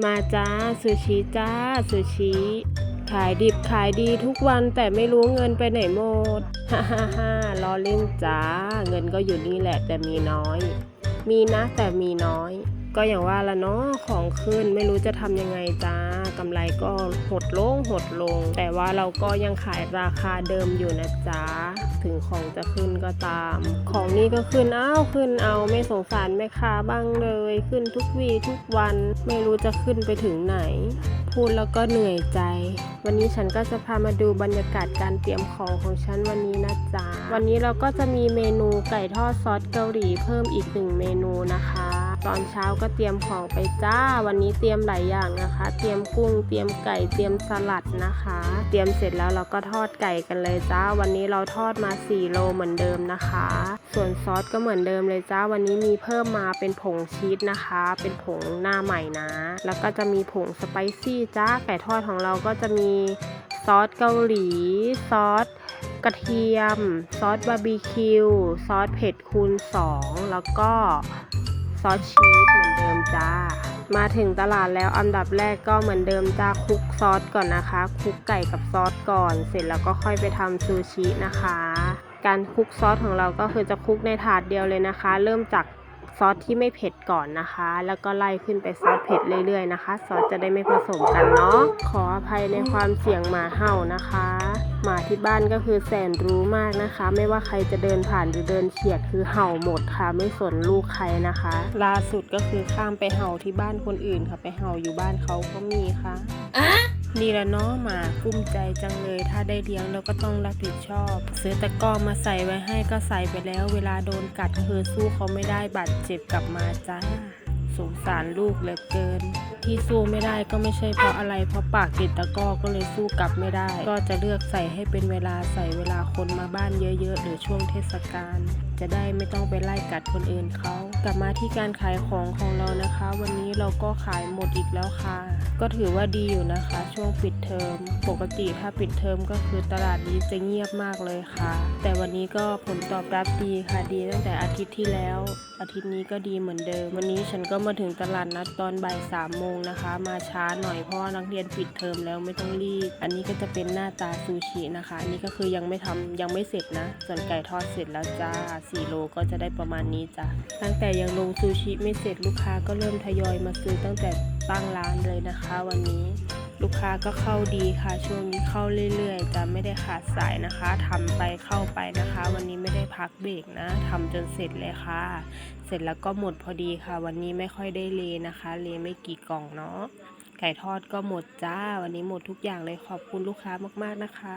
มาจ้าซูชิจ้าซูชิขายดิบขายดีทุกวันแต่ไม่รู้เงินไปไหนหมดฮ่าฮ่าฮ่าล้อเล่นจ้า เงินก็อยู่นี่แหละแต่มีน้อย มีนะแต่มีน้อย ก็อย่างว่าละเนาะของขึ้นไม่รู้จะทำยังไงจ้ากำไรก็หดลงหดลง แต่ว่าเราก็ยังขายราคาเดิมอยู่นะจ๊ะถึงของจะขึ้นก็ตาม ของนี่ก็ขึ้นเอาขึ้นเอาไม่สงสารแม่ค้าบ้างเลย ขึ้นทุกวีทุกวันไม่รู้จะขึ้นไปถึงไหน พูดแล้วก็เหนื่อยใจ วันนี้ฉันก็จะพามาดูบรรยากาศการเตรียมของของฉันวันนี้นะจ๊ะวันนี้เราก็จะมีเมนูไก่ทอดซอสเกาหลีเพิ่มอีกหนึ่งเมนูนะคะ ตอนเช้าก็เตรียมของไปจ้า วันนี้เตรียมหลายอย่างนะคะ เตรียมกุ้ง เตรียมไก่ เตรียมสลัดนะคะ เตรียมเสร็จแล้วเราก็ทอดไก่กันเลยจ้า วันนี้เราทอดมา 4 โลเหมือนเดิมนะคะ ส่วนซอสก็เหมือนเดิมเลยจ้า วันนี้มีเพิ่มมาเป็นผงชีสนะคะ เป็นผงหน้าใหม่นะ แล้วก็จะมีผงสไปซี่จ้า ไก่ทอดของเราก็จะมีซอสเกาหลี ซอสกระเทียม ซอสบาร์บีคิว ซอสเผ็ดคูณ 2 แล้วก็ ซอสชีสเหมือนเดิมจ้า มาถึงตลาดแล้วอันดับแรกก็เหมือนเดิมจ้าคลุกซอสก่อนนะคะคลุกไก่กับซอสก่อน เสร็จแล้วก็ค่อยไปทำซูชินะคะ การคลุกซอสของเราก็คือจะคลุกในถาดเดียวเลยนะคะ เริ่มจาก ซอสที่ไม่เผ็ดก่อนนะคะ แล้วก็ไล่ขึ้นไปซอสเผ็ดเรื่อยๆนะคะ ซอสจะได้ไม่ผสมกันเนาะ ขออภัยในความเสียงหมาเห่านะคะ หมาที่บ้านก็คือแสนรู้มากนะคะ ไม่ว่าใครจะเดินผ่านหรือเดินเฉียดคือเห่าหมดค่ะ ไม่สนลูกใครนะคะ ล่าสุดก็คือข้ามไปเห่าที่บ้านคนอื่นค่ะ ไปเห่าอยู่บ้านเขาก็มีค่ะ นี่แหละเนาะหมากุ้มใจจังเลย ถ้าได้เลี้ยงแล้วก็ต้องรับผิดชอบ ซื้อตะกร้อมาใส่ไว้ให้ก็ใส่ไปแล้ว เวลาโดนกัดคือสู้เขาไม่ได้บาดเจ็บกลับมาจ้าสงสารลูกเหลือเกิน ที่สู้ไม่ได้ก็ไม่ใช่เพราะอะไร เพราะปากติดตะก้อก็เลยสู้กลับไม่ได้ ก็จะเลือกใส่ให้เป็นเวลาใส่เวลาคนมาบ้านเยอะๆ หรือช่วงเทศกาล จะได้ไม่ต้องไปไล่กัดคนอื่นเขากลับมาที่การขายของของเรานะคะ วันนี้เราก็ขายหมดอีกแล้วค่ะ ก็ถือว่าดีอยู่นะคะ ช่วงปิดเทอมปกติถ้าปิดเทอมก็คือตลาดนี้จะเงียบมากเลยค่ะ แต่วันนี้ก็ผลตอบรับดีค่ะดีตั้งแต่อาทิตย์ที่แล้ว อาทิตย์นี้ก็ดีเหมือนเดิม วันนี้ฉันก็มาถึงตลาดนัดตอนบ่ายสามโมงนะคะ มาช้าหน่อยเพราะนักเรียนปิดเทอมแล้วไม่ต้องรีบ อันนี้ก็จะเป็นหน้าตาซูชินะคะอันนี้ก็คือยังไม่ทำยังไม่เสร็จนะ ส่วนไก่ทอดเสร็จแล้วจ้า4 โลก็จะได้ประมาณนี้จ้ะ ตั้งแต่ยังลงซูชิไม่เสร็จลูกค้าก็เริ่มทยอยมาซื้อตั้งแต่ตั้งร้านเลยนะคะ วันนี้ ลูกค้าก็เข้าดีค่ะ ช่วงนี้เข้าเรื่อยๆจะไม่ได้ขาดสายนะคะทำไปเข้าไปนะคะ วันนี้ไม่ได้พักเบรกนะทำจนเสร็จเลยค่ะ เสร็จแล้วก็หมดพอดีค่ะ วันนี้ไม่ค่อยได้เลนะคะ เลไม่กี่กล่องเนาะไก่ทอดก็หมดจ้า วันนี้หมดทุกอย่างเลยขอบคุณลูกค้ามากๆนะคะ